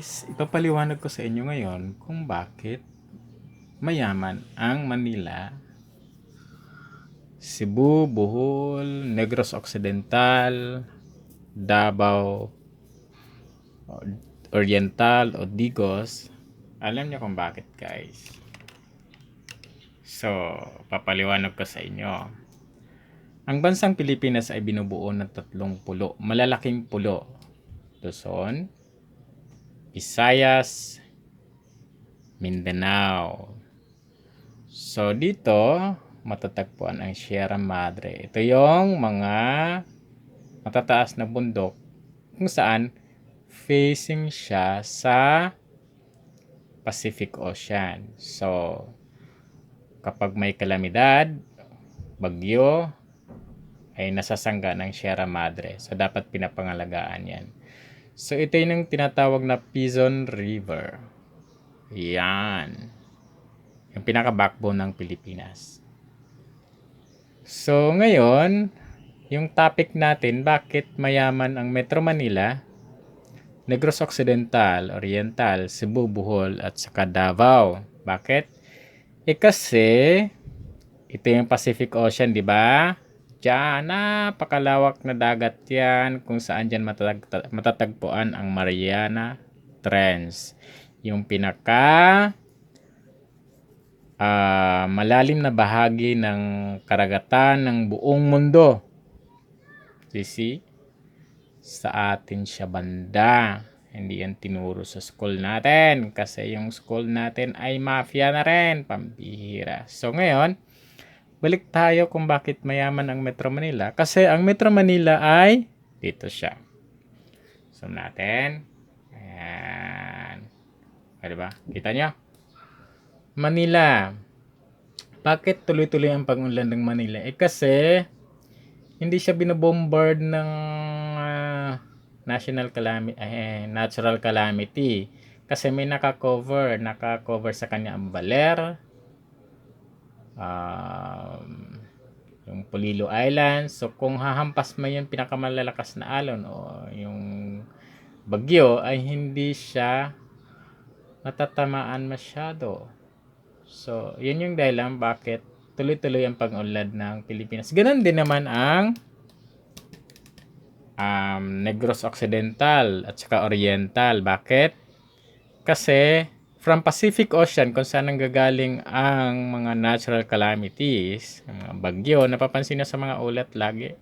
Is ipapaliwanag ko sa inyo ngayon kung bakit mayaman ang Manila, Cebu, Bohol, Negros Occidental, Davao, Oriental o Digos. Alam niyo kung bakit guys. So, papaliwanag ko sa inyo. Ang bansang Pilipinas ay binubuo ng tatlong pulo, malalaking pulo. Luzon, Visayas, Mindanao. So dito, matatagpuan ang Sierra Madre. Ito yung mga matataas na bundok kung saan facing siya sa Pacific Ocean. So, kapag may kalamidad, bagyo, ay nasasangga ng Sierra Madre. So, dapat pinapangalagaan yan. So, ito yung tinatawag na Pizon River. Yan. Yung pinaka-backbone ng Pilipinas. So, ngayon, yung topic natin, bakit mayaman ang Metro Manila, Negros Occidental, Oriental, Cebu, Bohol, at saka Davao. Bakit? Eh kasi, ito yung Pacific Ocean, di ba? Diyan, napakalawak na dagat yan kung saan dyan matatag matatagpuan ang Mariana Trench. Yung pinaka ah, malalim na bahagi ng karagatan ng buong mundo. See? Sa atin siya banda. Hindi yan tinuro sa school natin. Kasi yung school natin ay mafia na rin. Pambihira. So ngayon, balik tayo kung bakit mayaman ang Metro Manila. Kasi ang Metro Manila ay dito siya. Zoom natin. Ayan. O, diba? Kita nyo? Manila. Bakit tuloy-tuloy ang pag-unlad ng Manila? Eh kasi, hindi siya binobombard ng ah, national calamity, eh, natural calamity. Kasi may naka-cover, naka-cover sa kanya ang baler, um, yung Polilo Island. So kung hahampas mo yung pinakamalalakas na alon o yung bagyo ay hindi siya matatamaan masyado. So, yun yung dahilan bakit tuloy-tuloy ang pag-unlad ng Pilipinas. Ganon din naman ang um, Negros Occidental at saka Oriental. Bakit? Kasi from Pacific Ocean kung saan nanggagaling ang mga natural calamities, ang mga bagyo, napapansin na sa mga ulat lagi.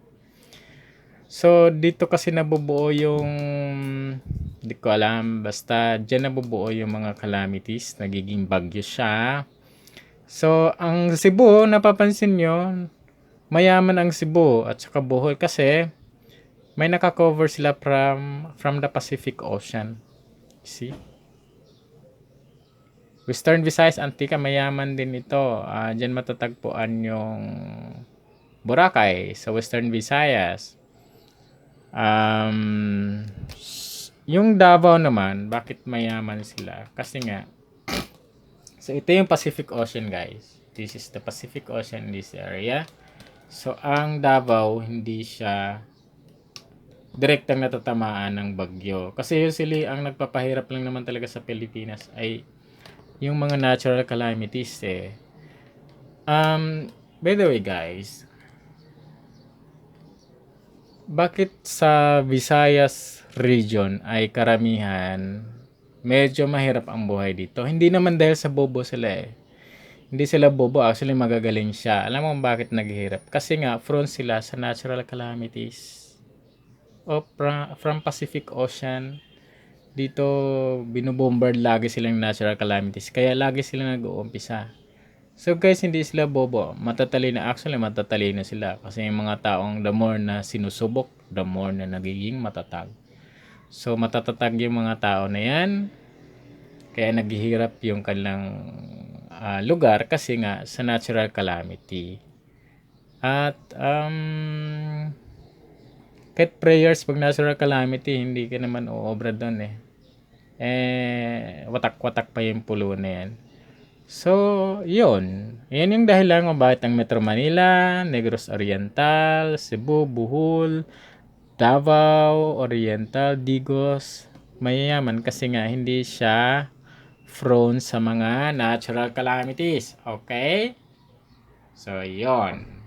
So, dito kasi nabubuo yung, hindi ko alam, basta dyan nabubuo yung mga calamities, nagiging bagyo siya. So, ang Cebu, napapansin nyo, mayaman ang Cebu at saka Bohol kasi may nakakover sila from, from the Pacific Ocean. See? Western Visayas, Antica, mayaman din ito. Ah, Diyan matatagpuan yung Boracay sa Western Visayas. Um, yung Davao naman, bakit mayaman sila? Kasi nga, so ito yung Pacific Ocean guys. This is the Pacific Ocean in this area. So, ang Davao, hindi siya direktang natatamaan ng bagyo. Kasi usually, ang nagpapahirap lang naman talaga sa Pilipinas ay yung mga natural calamities eh. Um, by the way guys, bakit sa Visayas region ay karamihan medyo mahirap ang buhay dito? Hindi naman dahil sa bobo sila eh. Hindi sila bobo, actually magagaling siya. Alam mo bakit naghihirap? Kasi nga, prone sila sa natural calamities. O from Pacific Ocean, dito binubombard lagi silang natural calamities. Kaya lagi sila nag-uumpisa. So guys, hindi sila bobo. Matatalino. Actually, matatalino sila. Kasi yung mga taong the more na sinusubok, the more na nagiging matatag. So matatatag yung mga tao na yan. Kaya naghihirap yung kanilang ah, lugar kasi nga sa natural calamity. At um, kahit prayers pag natural calamity, hindi ka naman uobra doon eh. Eh, watak-watak pa yung pulo na yan. So, yun. Yan yung dahilan kung bakit ang Metro Manila, Negros Oriental, Cebu, Bohol, Davao, Oriental, Digos, mayayaman kasi nga hindi siya prone sa mga natural calamities. Okay? So, yon.